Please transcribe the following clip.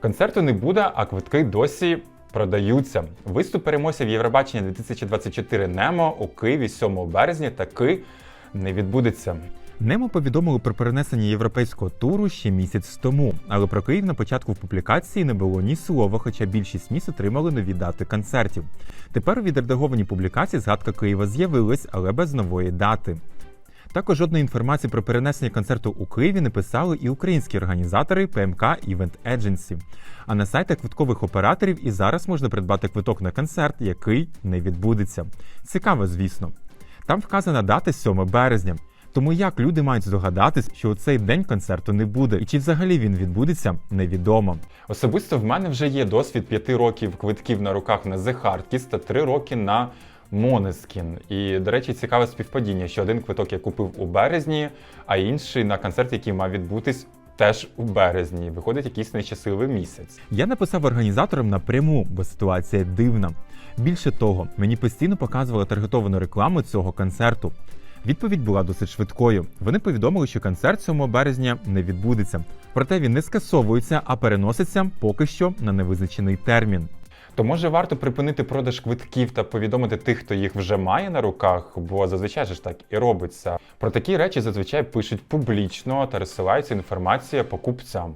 Концерту не буде, а квитки досі продаються. Виступ переможців Євробачення 2024 Немо у Києві 7 березня таки не відбудеться. Немо повідомили про перенесення європейського туру ще місяць тому, але про Київ на початку в публікації не було ні слова, хоча більшість міст отримали нові дати концертів. Тепер у відредагованій публікації згадка Києва з'явилась, але без нової дати. Також жодної інформації про перенесення концерту у Києві не писали і українські організатори ПМК Event Agency. А на сайтах квиткових операторів і зараз можна придбати квиток на концерт, який не відбудеться. Цікаво, звісно. Там вказана дата 7 березня. Тому як люди мають здогадатись, що у цей день концерту не буде, і чи взагалі він відбудеться, невідомо. Особисто в мене вже є досвід 5 років квитків на руках на The Hardkiss та 3 роки на Måneskin. І, до речі, цікаве співпадіння, що один квиток я купив у березні, а інший на концерт, який мав відбутись. Теж у березні виходить якийсь нещасливий місяць. Я написав організаторам напряму, бо ситуація дивна. Більше того, мені постійно показували таргетовану рекламу цього концерту. Відповідь була досить швидкою. Вони повідомили, що концерт 7 березня не відбудеться. Проте він не скасовується, а переноситься поки що на невизначений термін. То може варто припинити продаж квитків та повідомити тих, хто їх вже має на руках, бо зазвичай ж так і робиться. Про такі речі зазвичай пишуть публічно та розсилається інформація покупцям.